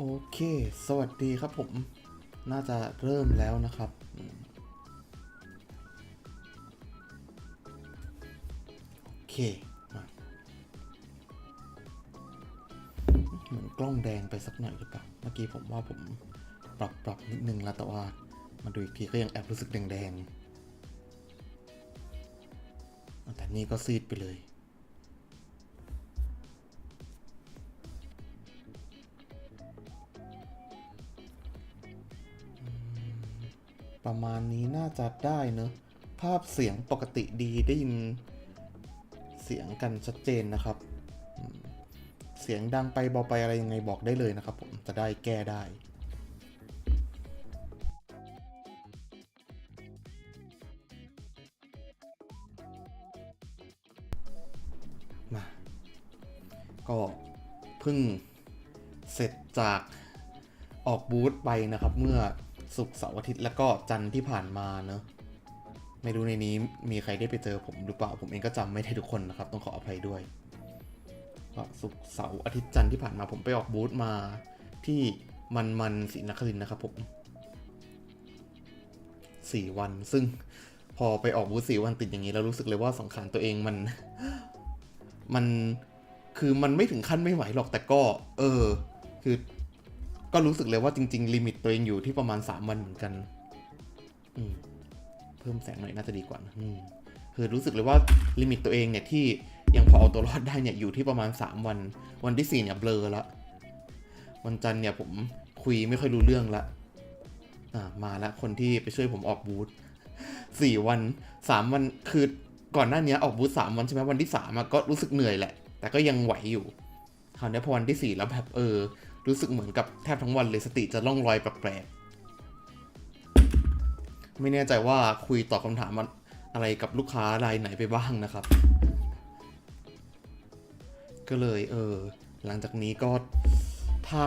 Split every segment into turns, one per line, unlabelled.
โอเค สวัสดีครับผม น่าจะเริ่มแล้วนะครับ โอเคมาเหมือนกล้องแดงไปสักหน่อยหรือเปล่า เมื่อกี้ผมว่าผมปรับปรับนิดนึงแล้วแต่ว่ามาดูอีกทีก็ยังแอบรู้สึกแดงๆ แต่นี่ก็ซีดไปเลย ประมาณนี้น่าจะได้เนอะภาพเสียงปกติดีได้ยินเสียงกันชัดเจนนะครับ เสียงดังไปเบาไปอะไรยังไงบอกได้เลยนะครับ ผมจะได้แก้ได้มาก็เพิ่งเสร็จจากออกบูธไปนะครับเมื่อ ศุกร์เสาร์อาทิตย์แล้วก็จันทร์ที่ผ่านมาเนอะไม่รู้ในนี้มีใครได้ไปเจอผมหรือเปล่าผมเองก็จำไม่ได้ทุกคนนะครับ ต้องขออภัยด้วยก็ศุกร์เสาร์อาทิตย์จันทร์ที่ผ่านมาผมไปออกบูธมาที่มันมันศรีนครินทร์นะครับผมสี่วัน ซึ่งพอไปออกบูธสี่วันติดอย่างนี้ แล้วรู้สึกเลยว่าสังขารตัวเองมัน มันคือมันไม่ถึงขั้นไม่ไหวหรอกแต่ก็ เออ คือ ก็รู้สึกเลยว่าจริง ๆ ลิมิตตัวเองอยู่ที่ประมาณสามวันเหมือนกัน อืม เพิ่มแสงหน่อยน่าจะดีกว่านะอืมคือรู้สึกเลยว่าลิมิตตัวเองเนี่ยที่ยังพอเอาตัวรอดได้เนี่ยอยู่ที่ประมาณสามวัน วันที่สี่เนี่ยเบลอละวันจันทร์เนี่ยผมคุยไม่ค่อยรู้เรื่องละอ่ามาละคนที่ไปช่วยผมออกบูธสี่วันสามวันคือก่อนหน้านี้ออกบูธสามวันใช่ไหมวันที่สามก็รู้สึกเหนื่อยแหละ แต่ก็ยังไหวอยู่คราวนี้พอวันที่สี่แล้วแบบเออ รู้สึกเหมือนกับแทบทั้งวันเลยสติจะล่องลอยแปลกๆ ไม่แน่ใจว่าคุยตอบคำถามอะไรกับลูกค้ารายไหนไปบ้างนะครับ ก็เลยเออหลังจากนี้ก็ถ้า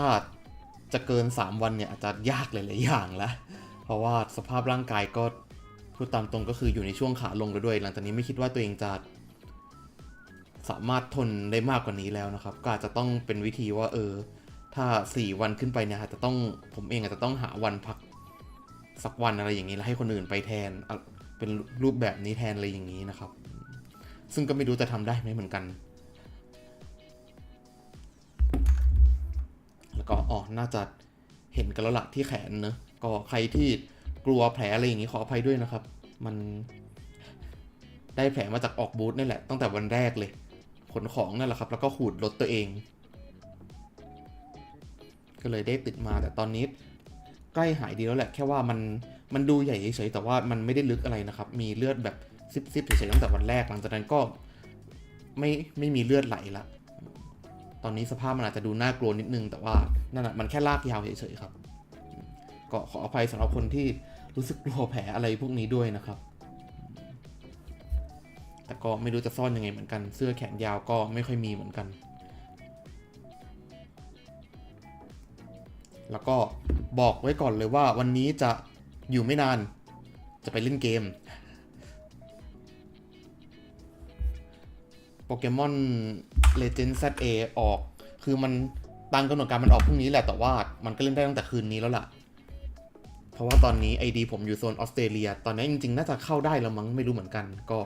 จะเกิน 3 วันเนี่ยอาจจะยากหลายๆอย่างแล้วเพราะว่าสภาพร่างกายก็พูดตามตรงก็คืออยู่ในช่วงขาลงแล้วด้วย หลังจากนี้ไม่คิดว่าตัวเองจะสามารถทนได้มากกว่านี้แล้วนะครับ ก็อาจจะต้องเป็นวิธีว่าเออ ถ้าสี่วันขึ้นไปเนี่ยจะต้องผมเองอาจจะต้องหาวันพักสักวันอะไรอย่างนี้แล้วให้คนอื่นไปแทนเป็นรูปแบบนี้แทนอะไรอย่างนี้นะครับ ซึ่งก็ไม่รู้จะทำได้ไหมเหมือนกัน แล้วก็อ๋อน่าจะเห็นกันแล้วละที่แขนเนอะก็ใครที่กลัวแผลอะไรอย่างนี้ขออภัยด้วยนะครับ มันได้แผลมาจากออกบูธนี่แหละตั้งแต่วันแรกเลยขนของนั่นแหละครับ แล้วก็ขูดรถตัวเอง ก็เลยได้ติดมาแต่ตอนนี้ใกล้หายดีแล้วแหละ แค่ว่ามันมันดูใหญ่เฉยๆแต่ว่ามันไม่ได้ลึกอะไรนะครับ มีเลือดแบบซิบๆเฉยๆตั้งแต่วันแรกหลังจากนั้นก็ไม่ไม่มีเลือดไหลละตอนนี้สภาพมันอาจจะดูน่ากลัวนิดนึง แต่ว่านั่นแหะมันแค่ลากยาวเฉยๆครับ ก็ขออภัยสำหรับคนที่รู้สึกกลัวแผลอะไรพวกนี้ด้วยนะครับ แต่ก็ไม่รู้จะซ่อนยังไงเหมือนกัน เสื้อแขนยาวก็ไม่ค่อยมีเหมือนกัน แล้วก็บอกไว้ก่อนเลยว่าวันนี้จะอยู่ไม่นาน จะไปเล่นเกม โปเกมอน Legend ZA ออก คือมันตามกำหนดการมันออกพรุ่งนี้แหละ แต่ว่ามันก็เล่นได้ตั้งแต่คืนนี้แล้วล่ะ เพราะว่าตอนนี้ ID ผมอยู่โซนออสเตรเลีย ตอนนี้จริงๆ น่าจะเข้าได้แล้วมั้ง ไม่รู้เหมือนกัน ก็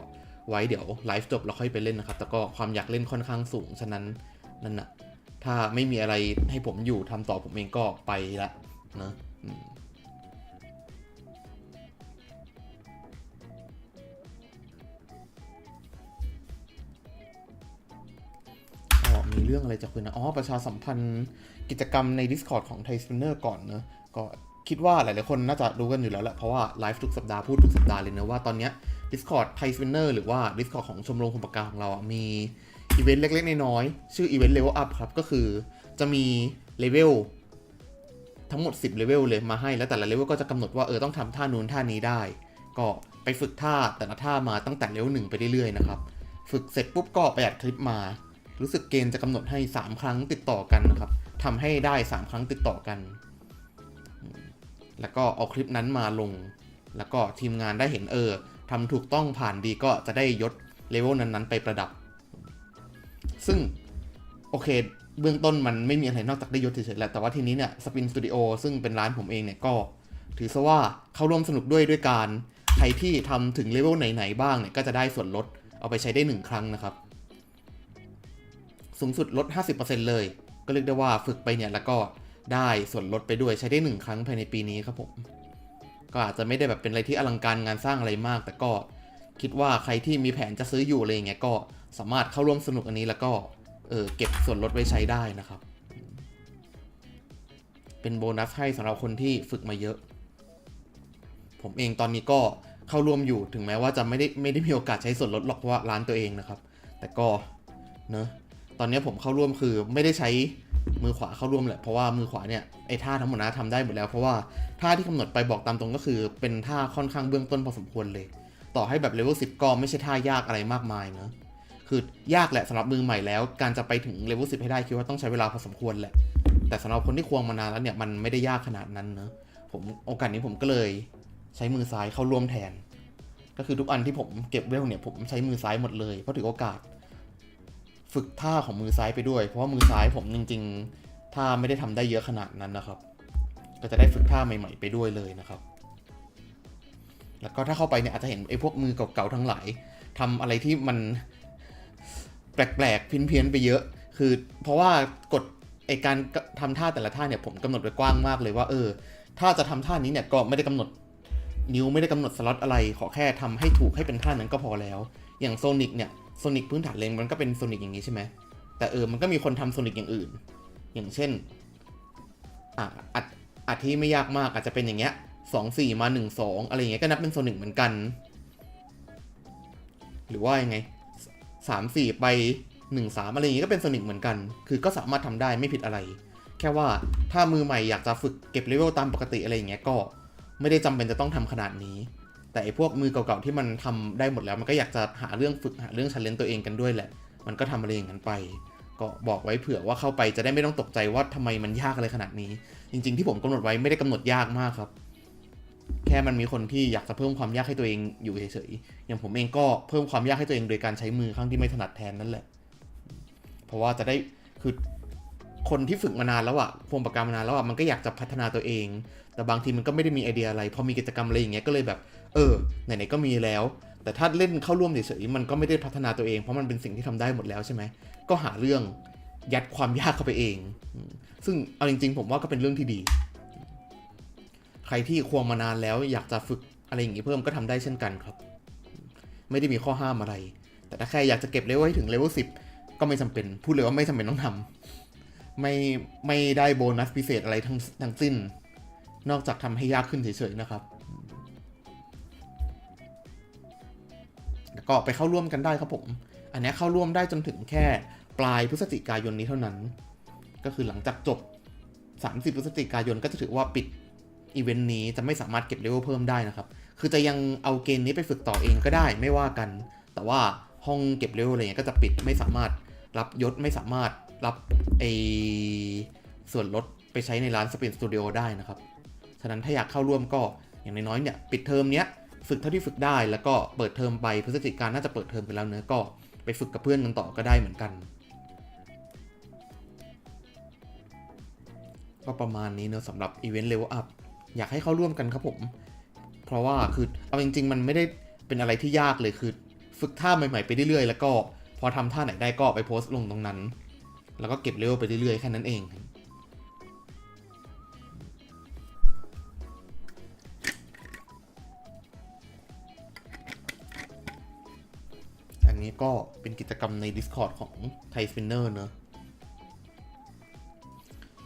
ไว้เดี๋ยวไลฟ์จบแล้วค่อยไปเล่นนะครับ แต่ก็ความอยากเล่นค่อนข้างสูง ฉะนั้นนั่นนะ ถ้าไม่มีอะไรให้ผมอยู่ทำต่อผมเองก็ไปละนะอืมก็มีเรื่องอะไรจะคุยนะ อ๋อ ประชาสัมพันธ์กิจกรรมใน Discord ของ Thai Spinner ก่อนเนอะก็คิดว่าหลายๆคนน่าจะรู้กันอยู่แล้วแหละ เพราะว่าไลฟ์ทุกสัปดาห์พูดทุกสัปดาห์เลยนะว่าตอนเนี้ย Discord Thai Spinner หรือว่า Discord ของชมรมคนปากกาของเราอะมี อีเวนต์เล็ก ๆ น้อยๆชื่ออีเวนต์ Level Up ครับ ก็คือจะมีเลเวลทั้งหมด 10เลเวลเลยมาให้ แล้วแต่ละเลเวลก็จะกำหนดว่าเออต้องทำท่านู้นท่านี้ได้ ก็ไปฝึกท่าแต่ละท่ามาตั้งแต่เลเวลหนึ่งไปเรื่อยๆนะครับ ฝึกเสร็จปุ๊บก็ไปอัดคลิปมา รู้สึกเกณฑ์จะกำหนดให้ 3 ครั้งติดต่อกันนะครับทำให้ได้ 3 ครั้งติดต่อกัน แล้วก็เอาคลิปนั้นมาลง แล้วก็ทีมงานได้เห็นเออทำถูกต้องผ่านดีก็จะได้ยศเลเวลนั้นๆ ไปประดับ ซึ่งโอเค เบื้องต้นมันไม่มีอะไรนอกจากได้ยศเฉยๆแหละแต่ว่าทีนี้เนี่ยสปินสตูดิโอซึ่งเป็นร้านผมเองเนี่ยก็ถือซะว่าเข้าร่วมสนุกด้วยด้วยการใครที่ทำถึงเลเวลไหน ๆ บ้างเนี่ยก็จะได้ส่วนลดเอาไปใช้ได้หนึ่งครั้งนะครับ สูงสุดลด 50%เลย ก็เรียกได้ว่าฝึกไปเนี่ยแล้วก็ได้ส่วนลดไปด้วยใช้ได้หนึ่งครั้งภายในปีนี้ครับผม ก็อาจจะไม่ได้แบบเป็นอะไรที่อลังการงานสร้างอะไรมาก แต่ก็คิดว่าใครที่มีแผนจะซื้ออยู่อะไรอย่างเงี้ยก็ สามารถเข้าร่วมสนุกอันนี้แล้วก็เออเก็บส่วนลดไว้ใช้ได้นะครับ เป็นโบนัสให้สำหรับคนที่ฝึกมาเยอะ ผมเองตอนนี้ก็เข้าร่วมอยู่ถึงแม้ว่าจะไม่ได้ไม่ได้มีโอกาสใช้ส่วนลดหรอกเพราะว่าร้านตัวเองนะครับ แต่ก็เนอะตอนนี้ผมเข้าร่วมคือไม่ได้ใช้มือขวาเข้าร่วมแหละเพราะว่ามือขวาเนี่ยไอ้ท่าทั้งหมดนะทำได้หมดแล้วเพราะว่าท่าที่กำหนดไปบอกตามตรงก็คือ เป็นท่าค่อนข้างเบื้องต้นพอสมควรเลย ต่อให้แบบเลเวล10ก็ไม่ใช่ท่ายากอะไรมากมายเนอะ คือยากแหละสำหรับมือใหม่แล้ว การจะไปถึงเลเวล10ให้ได้คิดว่าต้องใช้เวลาพอสมควรแหละ แต่สำหรับคนที่ควงมานานแล้วเนี่ยมันไม่ได้ยากขนาดนั้นเนอะผมโอกาสนี้ผมก็เลยใช้มือซ้ายเข้าร่วมแทน ก็คือทุกอันที่ผมเก็บเวลเนี่ยผมใช้มือซ้ายหมดเลยเพราะถือโอกาส ฝึกท่าของมือซ้ายไปด้วย เพราะว่ามือซ้ายผมจริงๆถ้าไม่ได้ทำได้เยอะขนาดนั้นนะครับ ก็จะได้ฝึกท่าใหม่ ๆ ไปด้วยเลยนะครับ แล้วก็ถ้าเข้าไปเนี่ยอาจจะเห็นไอ้พวกมือเก่าๆทั้งหลายทำอะไรที่มัน แปลกๆเพี้ยนๆไปเยอะ คือเพราะว่ากฎไอการทำท่าแต่ละท่าเนี่ยผมกำหนดไว้กว้างมากเลยว่า เออ ถ้าจะทำท่านี้เนี่ยก็ไม่ได้กำหนดนิ้วไม่ได้กำหนดสล็อตอะไร ขอแค่ทำให้ถูกให้เป็นท่านั้นก็พอแล้ว อย่างโซนิกเนี่ยโซนิกพื้นฐานเลงมันก็เป็นโซนิกอย่างนี้ใช่ไหมแต่เออมันก็มีคนทำโซนิกอย่างอื่น อย่างเช่นอะอัดอัดที่ไม่ยากมากอาจจะเป็นอย่างเงี้ยสองสี่มาหนึ่งสองอะไรเงี้ยก็นับเป็นโซนิกเหมือนกัน หรือว่ายังไง สามสี่ไปหนึ่งสามอะไรอย่างงี้ก็เป็นโซนิกเหมือนกัน คือก็สามารถทำได้ไม่ผิดอะไร แค่ว่าถ้ามือใหม่อยากจะฝึกเก็บเลเวลตามปกติอะไรอย่างเงี้ยก็ไม่ได้จำเป็นจะต้องทำขนาดนี้ แต่ไอ้พวกมือเก่าๆที่มันทำได้หมดแล้ว มันก็อยากจะหาเรื่องฝึกหาเรื่องชันเลนตัวเองกันด้วยแหละ มันก็ทำอะไรอย่างนั้นไป ก็บอกไว้เผื่อว่าเข้าไปจะได้ไม่ต้องตกใจว่าทำไมมันยากอะไรขนาดนี้ จริง ๆ ที่ผมกำหนดไว้ไม่ได้กำหนดยากมากครับ แค่มันมีคนที่อยากจะเพิ่มความยากให้ตัวเองอยู่เฉยๆ อย่างผมเองก็เพิ่มความยากให้ตัวเองโดยการใช้มือข้างที่ไม่ถนัดแทนนั่นแหละ เพราะว่าจะได้คือคนที่ฝึกมานานแล้วอะพวงปากกามานานแล้วอะมันก็อยากจะพัฒนาตัวเอง แต่บางทีมันก็ไม่ได้มีไอเดียอะไร พอมีกิจกรรมอะไรอย่างเงี้ยก็เลยแบบ เออ ไหนๆ ก็มีแล้ว แต่ถ้าเล่นเข้าร่วมเฉยๆ มันก็ไม่ได้พัฒนาตัวเอง เพราะมันเป็นสิ่งที่ทำได้หมดแล้วใช่ไหม ก็หาเรื่องยัดความยากเข้าไปเอง ซึ่งเอาจริงๆ ผมว่าก็เป็นเรื่องที่ดี รที่ควงมานานแล้วอยากจะฝึกอะไรอย่างงี้เพิ่มก็ทำได้เช่นกันครับ ไม่ได้มีข้อห้ามอะไร แต่ถ้าใครอยากจะเก็บเลเวลให้ถึงเลเวลสิบก็ไม่จำเป็น พูดเลยว่าไม่จำเป็นต้องทำไม่ไม่ได้โบนัสพิเศษอะไรทั้งทั้งสิ้น นอกจากทำให้ยากขึ้นเฉยๆนะครับแล้วก็ไปเข้าร่วมกันได้ครับผม อันนี้เข้าร่วมได้จนถึงแค่ปลายพฤศจิกายนนี้เท่านั้น ก็คือหลังจากจบ 30 พฤศจิกายนก็จะถือว่าปิด อีเวนต์นี้จะไม่สามารถเก็บเลเวลเพิ่มได้นะครับ คือจะยังเอาเกณฑ์นี้ไปฝึกต่อเองก็ได้ไม่ว่ากัน แต่ว่าห้องเก็บเลเวลอะไรเงี้ยก็จะปิดไม่สามารถรับยศไม่สามารถรับไอส่วนลดไปใช้ในร้านสปินสตูดิโอได้นะครับ ฉะนั้นถ้าอยากเข้าร่วมก็อย่างน้อยๆเนี่ยปิดเทอมเนี้ยฝึกเท่าที่ฝึกได้แล้วก็เปิดเทอมไปพฤศจิกายนน่าจะเปิดเทอมไปแล้วเนื้อก็ไปฝึกกับเพื่อนกันต่อก็ได้เหมือนกัน ก็ประมาณนี้เนอะสำหรับอีเวนต์เลเวลอัพ อยากให้เข้าร่วมกันครับผม เพราะว่าคือเอาจริง ๆ มันไม่ได้เป็นอะไรที่ยากเลยคือ ฝึกท่าใหม่ๆไปเรื่อยๆ แล้วก็พอทำท่าไหนได้ก็ไปโพสต์ลงตรงนั้น แล้วก็เก็บเลเวลไปเรื่อยๆแค่นั้นเองอันนี้ก็เป็นกิจกรรมใน Discord ของไทยสปินเนอร์เนอะ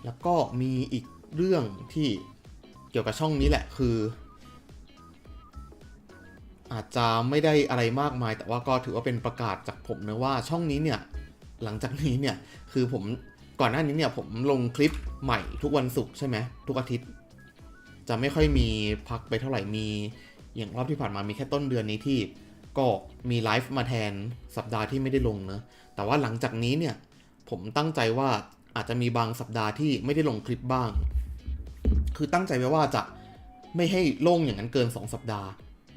แล้วก็มีอีกเรื่องที่ กี่ยวกับช่องนี้แหละคือ อาจจะไม่ได้อะไรมากมาย แต่ว่าก็ถือว่าเป็นประกาศจากผมนะว่าช่องนี้เนี่ยหลังจากนี้เนี่ยคือผมก่อนหน้านี้เนี่ยผมลงคลิปใหม่ทุกวันศุกร์ใช่ไหมทุกอาทิตย์ จะไม่ค่อยมีพักไปเท่าไหร่มี อย่างรอบที่ผ่านมามีแค่ต้นเดือนนี้ที่ก็มีไลฟ์มาแทนสัปดาห์ที่ไม่ได้ลงเนอะแต่ว่าหลังจากนี้เนี่ยผมตั้งใจว่าอาจจะมีบางสัปดาห์ที่ไม่ได้ลงคลิปบ้าง คือตั้งใจไว้ว่าจะไม่ให้โล่งอย่างนั้นเกิน 2 สัปดาห์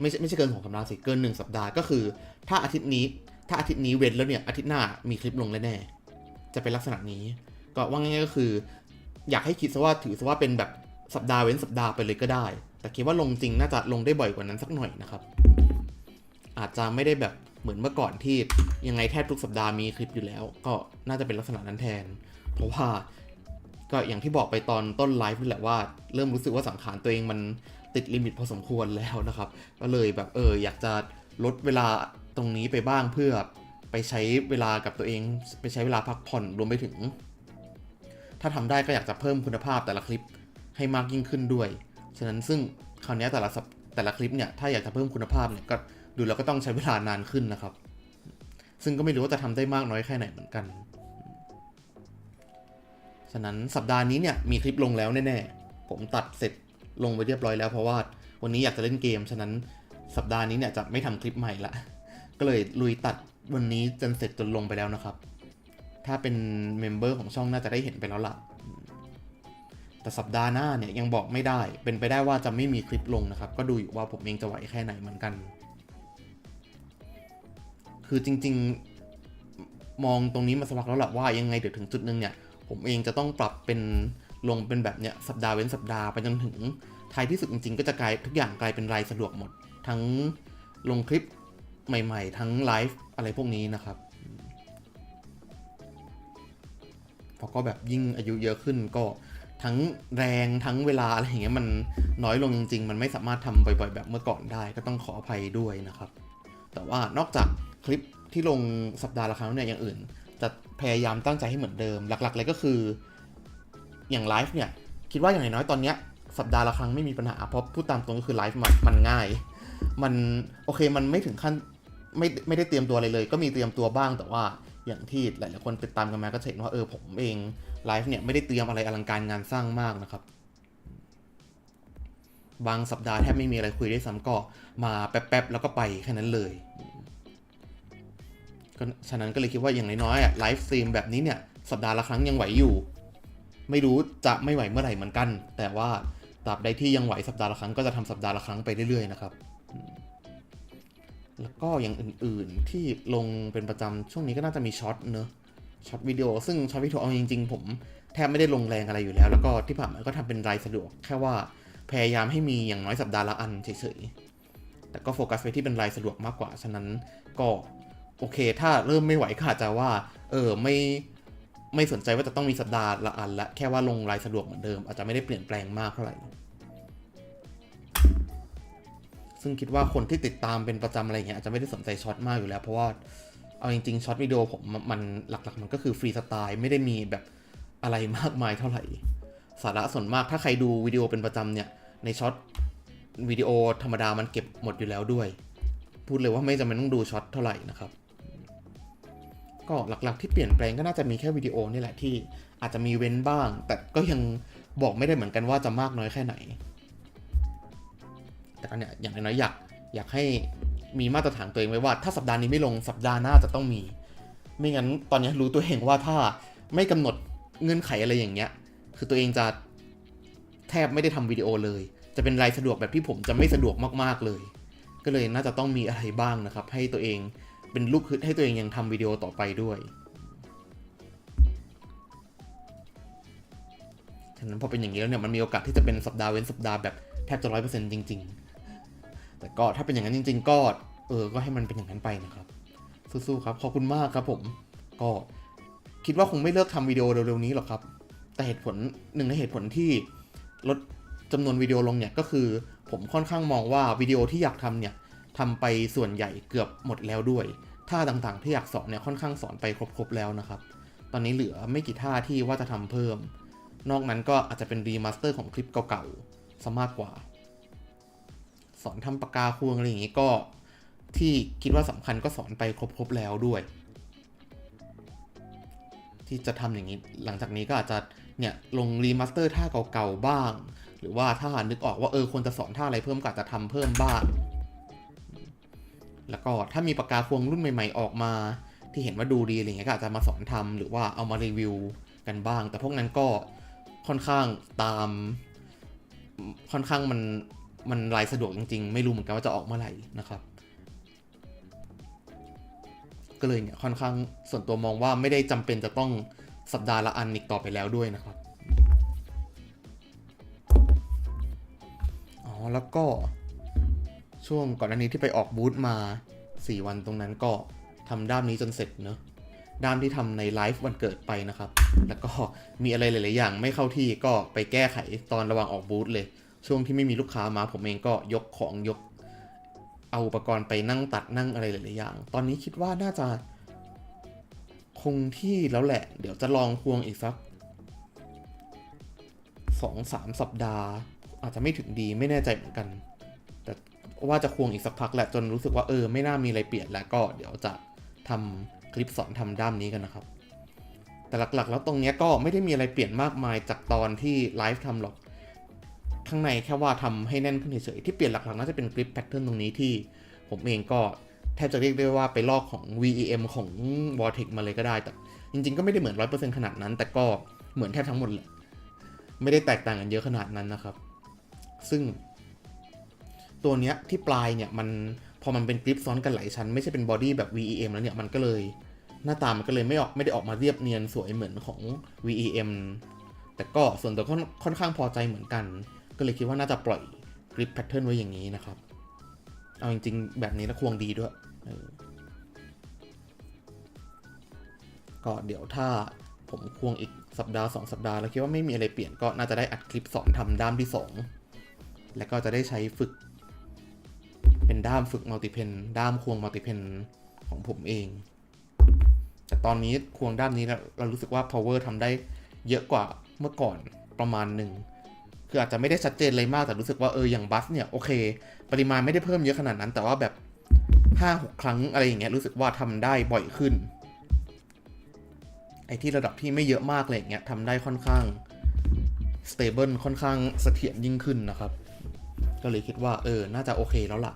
ไม่ใช่ไม่ใช่เกินสองสัปดาห์สิ เกิน 1 สัปดาห์ก็คือ ถ้าอาทิตย์นี้ถ้าอาทิตย์นี้เว้นแล้วเนี่ยอาทิตย์หน้ามีคลิปลงแน่ๆจะเป็นลักษณะนี้ ก็ว่าง่ายๆก็คือ อยากให้คิดซะว่าถือซะว่าเป็นแบบสัปดาห์เว้นสัปดาห์ไปเลยก็ได้ แต่คิดว่าลงจริงน่าจะลงได้บ่อยกว่านั้นสักหน่อยนะครับ อาจจะไม่ได้แบบเหมือนเมื่อก่อนที่ยังไงแทบทุกสัปดาห์มีคลิปอยู่แล้ว ก็น่าจะเป็นลักษณะนั้นแทน เพราะว่า ก็อย่างที่บอกไปตอนต้นไลฟ์นี่แหละว่า เริ่มรู้สึกว่าสังขารตัวเองมันติดลิมิตพอสมควรแล้วนะครับ ก็เลยแบบเอออยากจะลดเวลาตรงนี้ไปบ้างเพื่อไปใช้เวลากับตัวเอง ไปใช้เวลาพักผ่อนรวมไปถึง ถ้าทำได้ก็อยากจะเพิ่มคุณภาพแต่ละคลิปให้มากยิ่งขึ้นด้วย ฉะนั้นซึ่งคราวนี้แต่ละแต่ละคลิปเนี่ยถ้าอยากจะเพิ่มคุณภาพเนี่ยก็ดูแล้วก็ต้องใช้เวลานานขึ้นนะครับ ซึ่งก็ไม่รู้ว่าจะทำได้มากน้อยแค่ไหนเหมือนกัน ฉะนั้นสัปดาห์นี้เนี่ยมีคลิปลงแล้วแน่ๆ ผมตัดเสร็จลงไปเรียบร้อยแล้วเพราะว่าวันนี้อยากจะเล่นเกม ฉะนั้นสัปดาห์นี้เนี่ยจะไม่ทำคลิปใหม่ละ ก็เลยลุยตัดวันนี้จนเสร็จจนลงไปแล้วนะครับ ถ้าเป็นเมมเบอร์ของช่องน่าจะได้เห็นไปแล้วล่ะ แต่สัปดาห์หน้าเนี่ยยังบอกไม่ได้ เป็นไปได้ว่าจะไม่มีคลิปลงนะครับ ก็ดูอยู่ว่าผมเองจะไหวแค่ไหนเหมือนกัน คือจริงๆ มองตรงนี้มาสักพักแล้วหละว่ายังไงเดี๋ยวถึงจุดนึงเนี่ย ผมเองจะต้องปรับเป็นลงเป็นแบบเนี้ยสัปดาห์เว้นสัปดาห์ไปจนถึงท้ายที่สุดจริงๆ ก็จะกลายทุกอย่างกลายเป็นรายสะดวกหมด ทั้งลงคลิปใหม่ๆ ทั้งไลฟ์อะไรพวกนี้นะครับพราะก็แบบยิ่งอายุเยอะขึ้นก็ทั้งแรงทั้งเวลาอะไรอย่างเงี้ยมันน้อยลงจริง ๆ มันไม่สามารถทำบ่อยๆ แบบเมื่อก่อนได้ก็ต้องขออภัยด้วยนะครับ แต่ว่านอกจากคลิปที่ลงสัปดาห์ละครั้งเนี่ยอย่างอื่น จะพยายามตั้งใจให้เหมือนเดิม หลักๆเลยก็คือ อย่างไลฟ์เนี่ย คิดว่าอย่างน้อยๆตอนเนี้ยสัปดาห์ละครั้งไม่มีปัญหา เพราะพูดตามตรงก็คือไลฟ์มันมันง่าย มันโอเคมันไม่ถึงขั้นไม่ไม่ได้เตรียมตัวอะไรเลย ก็มีเตรียมตัวบ้างแต่ว่าอย่างที่หลายๆคนติดตามกันมาก็เห็นว่าเออผมเองไลฟ์เนี่ยไม่ได้เตรียมอะไรอลังการงานสร้างมากนะครับ บางสัปดาห์แทบไม่มีอะไรคุยได้ซ้ำก็มาแป๊บๆแล้วก็ไปแค่นั้นเลย ก็ฉะนั้นก็เลยคิดว่าอย่างน้อยๆอะไลฟ์สตรีมแบบนี้เนี่ยสัปดาห์ละครั้งยังไหวอยู่ ไม่รู้จะไม่ไหวเมื่อไหร่เหมือนกัน แต่ว่าตราบใดที่ยังไหวสัปดาห์ละครั้งก็จะทำสัปดาห์ละครั้งไปเรื่อยๆนะครับ แล้วก็อย่างอื่นๆที่ลงเป็นประจำช่วงนี้ก็น่าจะมีช็อตเนอะช็อตวิดีโอซึ่งช็อตวิดีโอเอาจริงๆ ผมแทบไม่ได้ลงแรงอะไรอยู่แล้ว แล้วก็ที่ผ่านมาก็ทำเป็นรายสะดวก แค่ว่าพยายามให้มีอย่างน้อยสัปดาห์ละอันเฉยๆแต่ก็โฟกัสไปที่เป็นรายสะดวกมากกว่า ฉะนั้นก็ โอเค ถ้าเริ่มไม่ไหวก็อาจจะว่า เออไม่ไม่สนใจว่าจะต้องมีสัปดาห์ละอันละแค่ว่าลงรายสะดวกเหมือนเดิม อาจจะไม่ได้เปลี่ยนแปลงมากเท่าไหร่ ซึ่งคิดว่าคนที่ติดตามเป็นประจำอะไรเงี้ยอาจจะไม่ได้สนใจช็อตมากอยู่แล้ว เพราะว่าเอาจริงๆช็อตวิดีโอผมมันหลักๆ มันก็คือฟรีสไตล์ไม่ได้มีแบบอะไรมากมายเท่าไหร่ สาระส่วนมากถ้าใครดูวิดีโอเป็นประจำเนี่ยในช็อตวิดีโอธรรมดามันเก็บหมดอยู่แล้วด้วย พูดเลยว่าไม่จำเป็นต้องดูช็อตเท่าไหร่นะครับ ก็หลักๆ ที่เปลี่ยนแปลงก็น่าจะมีแค่วิดีโอนี่แหละที่อาจจะมีเว้นบ้าง แต่ก็ยังบอกไม่ได้เหมือนกันว่าจะมากน้อยแค่ไหน แต่ก็เนี่ยอย่างน้อยอยากอยากให้มีมาตรฐานตัวเองไว้ว่า ถ้าสัปดาห์นี้ไม่ลงสัปดาห์หน้าจะต้องมี ไม่งั้นตอนนี้รู้ตัวเองว่าถ้าไม่กำหนดเงื่อนไขอะไรอย่างเงี้ย คือตัวเองจะแทบไม่ได้ทำวิดีโอเลย จะเป็นรายสะดวกแบบที่ผมจะไม่สะดวกมากๆเลย ก็เลยน่าจะต้องมีอะไรบ้างนะครับ ให้ตัวเอง เป็นลูกฮึดให้ตัวเองยังทำวิดีโอต่อไปด้วยฉะนั้นพอเป็นอย่างนี้แล้วเนี่ยมันมีโอกาสที่จะเป็นสัปดาห์เว้นสัปดาห์แบบแทบจะร้อยเปอร์เซ็นต์จริง ๆ แต่ก็ถ้าเป็นอย่างนั้นจริง ๆ ก็เออ ก็ให้มันเป็นอย่างนั้นไปนะครับ สู้ๆครับ ขอบคุณมากครับผม ก็คิดว่าคงไม่เลิกทำวิดีโอเร็วๆนี้หรอกครับ แต่เหตุผลหนึ่งในเหตุผลที่ลดจำนวนวิดีโอลงเนี่ยก็คือ ผมค่อนข้างมองว่าวิดีโอที่อยากทำเนี่ย ทำไปส่วนใหญ่เกือบหมดแล้วด้วย ท่าต่างๆที่อยากสอนเนี่ยค่อนข้างสอนไปครบๆแล้วนะครับ ตอนนี้เหลือไม่กี่ท่าที่ว่าจะทำเพิ่ม นอกนั้นก็อาจจะเป็นรีมาสเตอร์ของคลิปเก่าๆซะมากกว่า สอนทำปากกาควงอะไรอย่างนี้ก็ที่คิดว่าสำคัญก็สอนไปครบๆแล้วด้วย ที่จะทำอย่างนี้ หลังจากนี้ก็อาจจะเนี่ยลงรีมาสเตอร์ท่าเก่าๆบ้าง หรือว่าถ้านึกออกว่าเออควรจะสอนท่าอะไรเพิ่มก็อาจจะทำเพิ่มบ้าง แล้วก็ถ้ามีปากกาควงรุ่นใหม่ ๆ ออกมา ที่เห็นว่าดูดีอะไรเงี้ยก็อาจจะมาสอนทำหรือว่าเอามารีวิวกันบ้าง แต่พวกนั้นก็ค่อนข้างตาม ค่อนข้างมันมันรายสะดวกจริง ๆ ไม่รู้เหมือนกันว่าจะออกเมื่อไหร่นะครับ ก็เลยเนี่ยค่อนข้างส่วนตัวมองว่าไม่ได้จำเป็นจะต้องสัปดาห์ละอันอีกต่อไปแล้วด้วยนะครับ อ๋อแล้วก็ ช่วงก่อนหน้านี้ที่ไปออกบูธมา 4 วันตรงนั้นก็ทำด้ามนี้จนเสร็จเนอะด้ามที่ทำในไลฟ์วันเกิดไปนะครับ แล้วก็มีอะไรหลาย ๆ อย่างไม่เข้าที่ก็ไปแก้ไขตอนระหว่างออกบูธเลย ช่วงที่ไม่มีลูกค้ามาผมเองก็ยกของยก เอาอุปกรณ์ไปนั่งตัดนั่งอะไรหลาย ๆ อย่าง ตอนนี้คิดว่าน่าจะ คงที่แล้วแหละ เดี๋ยวจะลองควงอีกสักสองสามสัปดาห์ อาจจะไม่ถึงดีไม่แน่ใจเหมือนกัน ว่าจะควงอีกสักพักแหละจนรู้สึกว่าเออไม่น่ามีอะไรเปลี่ยนแล้วก็เดี๋ยวจะทำคลิปสอนทำด้ามนี้กันนะครับ แต่หลักๆ แล้วตรงนี้ก็ไม่ได้มีอะไรเปลี่ยนมากมายจากตอนที่ไลฟ์ทำหรอก ข้างในแค่ว่าทำให้แน่นขึ้นเฉยๆที่เปลี่ยนหลักๆน่าจะเป็นกริปแพทเทิร์นตรงนี้ที่ผมเองก็แทบจะเรียกได้ว่าไปลอกของ VEM ของ Vortex มาเลยก็ได้ แต่จริงๆก็ไม่ได้เหมือน 100%ขนาดนั้น แต่ก็เหมือนแทบทั้งหมดแหละไม่ได้แตกต่างกันเยอะขนาดนั้นนะครับ ซึ่ง ตัวเนี้ยที่ปลายเนี่ยมันพอมันเป็นกริปซ้อนกันหลายชั้นไม่ใช่เป็นบอดี้แบบ VEM แล้วเนี่ยมันก็เลยหน้าตามันก็เลยไม่ออกไม่ได้ออกมาเรียบเนียนสวยเหมือนของ VEM แต่ก็ส่วนตัวค่อนค่อนข้างพอใจเหมือนกัน ก็เลยคิดว่าน่าจะปล่อยกริปแพทเทิร์นไว้อย่างนี้นะครับ เอาจริงๆ แบบนี้แล้วควงดีด้วยก็เดี๋ยวถ้าผมควงอีกสัปดาห์สองสัปดาห์แล้วคิดว่าไม่มีอะไรเปลี่ยนก็น่าจะได้อัดคลิปสอนทำด้ามที่สองแล้วก็จะได้ใช้ฝึก เป็นด้ามฝึกมัลติเพนด้ามควงมัลติเพนของผมเอง แต่ตอนนี้ควงด้ามนี้เราเรารู้สึกว่า power ทำได้เยอะกว่าเมื่อก่อนประมาณหนึ่งคืออาจจะไม่ได้ชัดเจนเลยมากแต่รู้สึกว่าเอออย่างบัสเนี่ยโอเค ปริมาณไม่ได้เพิ่มเยอะขนาดนั้น แต่ว่าแบบห้าหกครั้งอะไรอย่างเงี้ยรู้สึกว่าทำได้บ่อยขึ้น ไอ้ที่ระดับที่ไม่เยอะมากเลยอย่างเงี้ยทำได้ค่อนข้าง stable ค่อนข้างเสถียรยิ่งขึ้นนะครับ ก็เลยคิดว่าเออ น่าจะโอเคแล้วล่ะ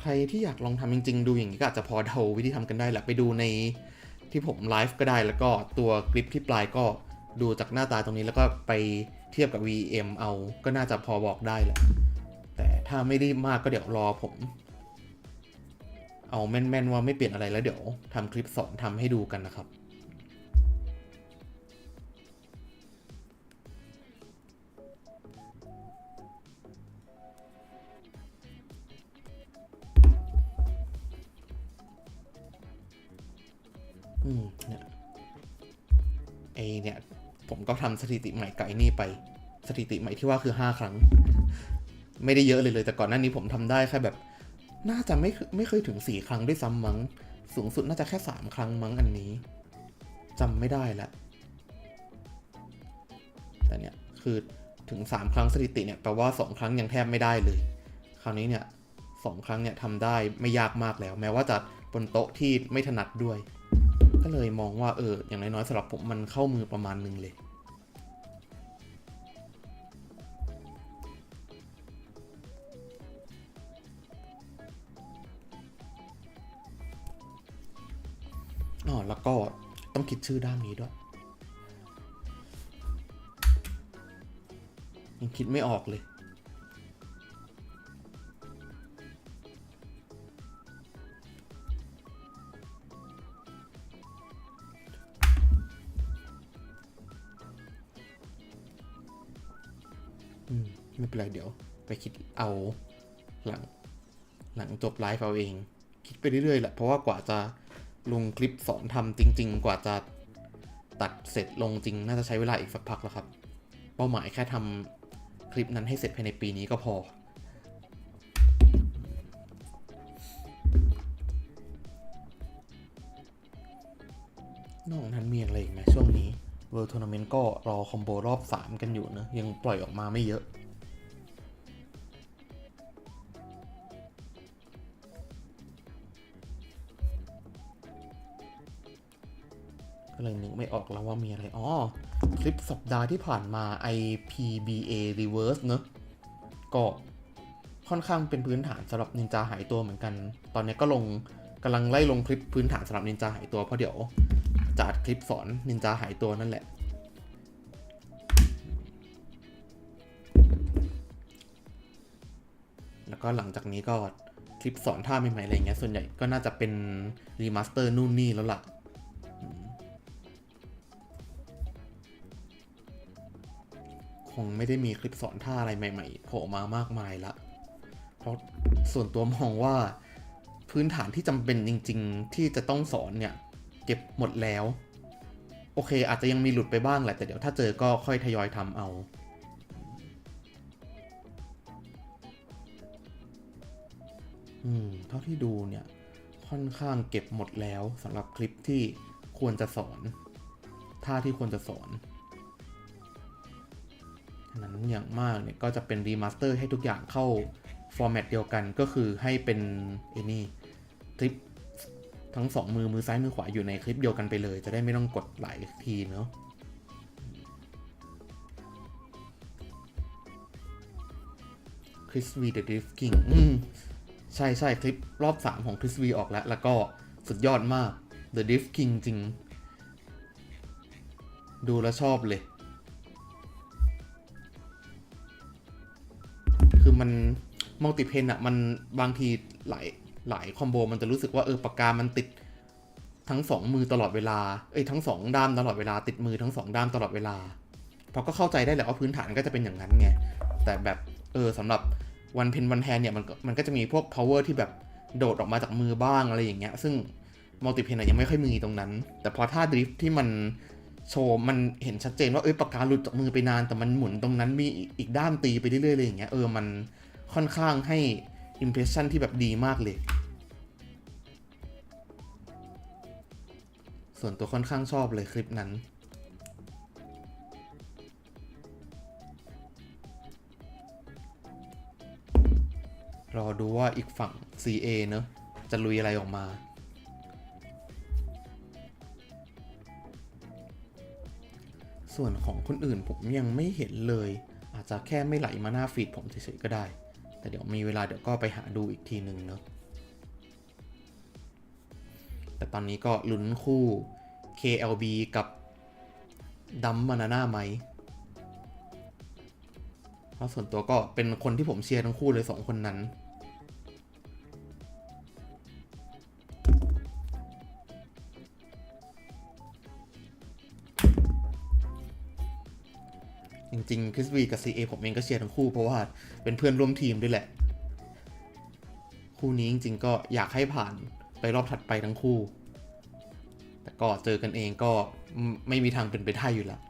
ใครที่อยากลองทำจริง ๆ ดูอย่างนี้ก็อาจจะพอเดาวิธีทำกันได้แหละไปดูในที่ผมไลฟ์ก็ได้แล้วก็ตัวคลิปที่ปลายก็ดูจากหน้าตาตรงนี้แล้วก็ไปเทียบกับ VM เอาก็น่าจะพอบอกได้แหละ แต่ถ้าไม่รีบมากก็เดี๋ยวรอผม เอาแม่นๆว่าไม่เปลี่ยนอะไรแล้วเดี๋ยวทำคลิปสอนทำให้ดูกันนะครับ อืมเนี่ยไอเนี่ย ผมก็ทำสถิติใหม่กับไอ้นี่ไป สถิติใหม่ที่ว่าคือห้าครั้ง ไม่ได้เยอะเลยเลยแต่ก่อนหน้านี้ผมทำได้แค่แบบ น่าจะไม่ไม่เคยถึงสี่ครั้งด้วยซ้ำมั้ง สูงสุดน่าจะแค่สามครั้งมั้งอันนี้จำไม่ได้ละแต่เนี่ยคือถึงสามครั้งสถิติเนี่ยแปลว่าสองครั้งยังแทบไม่ได้เลย คราวนี้เนี่ยสองครั้งเนี่ยทำได้ไม่ยากมากแล้ว แม้ว่าจะบนโต๊ะที่ไม่ถนัดด้วย ก็เลยมองว่าเอออย่างน้อยๆสำหรับผมมันเข้ามือประมาณหนึงเลยอ๋อแล้วก็ต้องคิดชื่อด้ามนี้ด้วยยังคิดไม่ออกเลย ไม่เป็นไรเดี๋ยว ไปคิดเอาหลัง หลังจบไลฟ์เอาเอง คิดไปเรื่อยๆแหละเพราะว่ากว่าจะลงคลิปสอนทำจริง ๆ กว่าจะตัดเสร็จลงจริง น่าจะใช้เวลาอีกสักพักแล้วครับ เป้าหมายแค่ทำคลิปนั้นให้เสร็จภายในปีนี้ก็พอ นอกนั้นมีอะไรอีกไหมช่วงนี้ World Tournament ก็รอคอมโบรอบ 3 กันอยู่นะ ยังปล่อยออกมาไม่เยอะ เลยนึกไม่ออกแล้วว่ามีอะไร อ๋อ คลิปสัปดาห์ที่ผ่านมา IPBA Reverse เนอะก็ค่อนข้างเป็นพื้นฐานสำหรับนินจาหายตัวเหมือนกัน ตอนนี้ก็ลงกำลังไล่ลงคลิปพื้นฐานสำหรับนินจาหายตัวเพราะเดี๋ยวจะอัดคลิปสอนนินจาหายตัวนั่นแหละแล้วแล้วก็หลังจากนี้ก็คลิปสอนท่าใหม่ๆอะไรเงี้ยส่วนใหญ่ก็น่าจะเป็นรีมาสเตอร์นู่นนี่แล้วล่ะ คงไม่ได้มีคลิปสอนท่าอะไรใหม่ๆโผล่มามากมายละ เพราะส่วนตัวมองว่าพื้นฐานที่จำเป็นจริง ๆ ที่จะต้องสอนเนี่ย เก็บหมดแล้ว โอเค อาจจะยังมีหลุดไปบ้างแหละ แต่เดี๋ยวถ้าเจอก็ค่อยทยอยทำเอาอืมเท่าที่ดูเนี่ย ค่อนข้างเก็บหมดแล้วสำหรับคลิปที่ควรจะสอน ท่าที่ควรจะสอน นั้นอย่างมากเนี่ยก็จะเป็นรีมาสเตอร์ให้ทุกอย่างเข้า ฟอร์แมตเดียวกันก็คือให้เป็นไอ้นี่คลิปทั้งสองมือมือซ้ายมือขวาอยู่ในคลิปเดียวกันไปเลย จะได้ไม่ต้องกดหลายทีเนาะคริสวีเดอะดริฟกิ้งอืมใช่ใช่คลิปรอบ 3 ของคริสวีออกแล้ว แล้วก็สุดยอดมาก The Drift King จริง ดูแล้วชอบเลย มัลติเพนอะมันบางทีหลายหลายคอมโบมันจะรู้สึกว่าเออปากกามันติดทั้งสองมือตลอดเวลา เอ้ยทั้งสองด้ามตลอดเวลาติดมือทั้งสองด้ามตลอดเวลาเพราะก็เข้าใจได้แหละว่าพื้นฐานก็จะเป็นอย่างนั้นไง แต่แบบเออสำหรับวันเพนวันแ n นเนี่ยมันก็มันก็จะมีพวก power ที่แบบโดดออกมาจากมือบ้างอะไรอย่างเงี้ย ซึ่งมัลติเพนยังไม่ค่อยมีตรงนั้น แต่พอท่าดริฟท์ที่มันโชว์มันเห็นชัดเจนว่าเอ้ยปากกาหลุดจากมือไปนานแต่มันหมุนตรงนั้นมีอีกด้ามตีไปเรื่อยๆเลยอย่างเงี้ยเออมัน ค่อนข้างให้ impression ที่แบบดีมากเลย ส่วนตัวค่อนข้างชอบเลยคลิปนั้นรอดูว่าอีกฝั่ง CA เนอะจะลุยอะไรออกมา ส่วนของคนอื่นผมยังไม่เห็นเลย อาจจะแค่ไม่ไหลมาหน้าฟีดผมเฉยๆก็ได้ แต่เดี๋ยวมีเวลาเดี๋ยวก็ไปหาดูอีกทีหนึ่งเนอะแต่ตอนนี้ก็ลุ้นคู่ KLB กับดัมมานาน่าไหมเพราะส่วนตัวก็เป็นคนที่ผมเชียร์ทั้งคู่เลยสองคนนั้น จริงๆคริสวีกับซีเอผมเองก็เชียร์ทั้งคู่เพราะว่าเป็นเพื่อนร่วมทีมด้วยแหละ คู่นี้จริงๆก็อยากให้ผ่านไปรอบถัดไปทั้งคู่ แต่ก็เจอกันเองก็ไม่มีทางเป็นไปได้อยู่แล้ว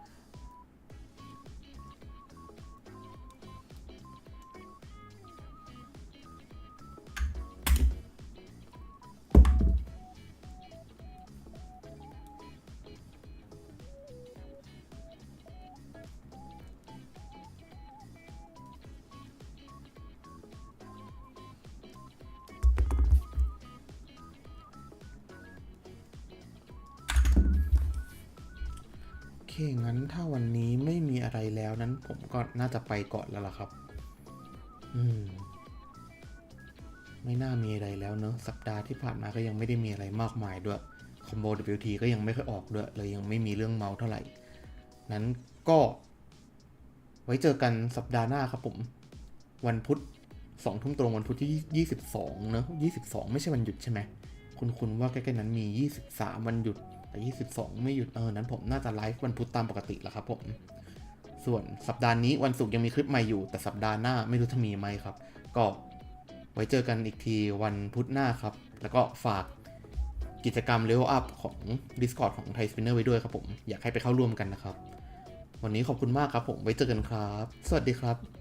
งั้นถ้าวันนี้ไม่มีอะไรแล้วนั้นผมก็น่าจะไปก่อนแล้วล่ะครับ อืม ไม่น่ามีอะไรแล้วเนอะสัปดาห์ที่ผ่านมาก็ยังไม่ได้มีอะไรมากมายด้วย คอมโบ WT ก็ยังไม่ค่อยออกด้วยเลยยังไม่มีเรื่องเมาส์เท่าไหร่ นั้นก็ ไว้เจอกันสัปดาห์หน้าครับผม วันพุธสองทุ่มตรงวันพุธที่ยี่สิบสองเนอะยี่สิบสองไม่ใช่วันหยุดใช่ไหมคุณคุณว่าใกล้ๆนั้นมี 23 วันหยุด แต่ 22 ไม่หยุดเออนั้นผมน่าจะไลฟ์วันพุธตามปกติแหละครับผม ส่วนสัปดาห์นี้วันศุกร์ยังมีคลิปใหม่อยู่ แต่สัปดาห์หน้าไม่รู้จะมีไหมครับ ก็ไว้เจอกันอีกทีวันพุธหน้าครับ แล้วก็ฝากกิจกรรม Level Up ของ Discord ของ Thai Spinner ไว้ด้วยครับผม อยากให้ไปเข้าร่วมกันนะครับ วันนี้ขอบคุณมากครับผม ไว้เจอกันครับ สวัสดีครับ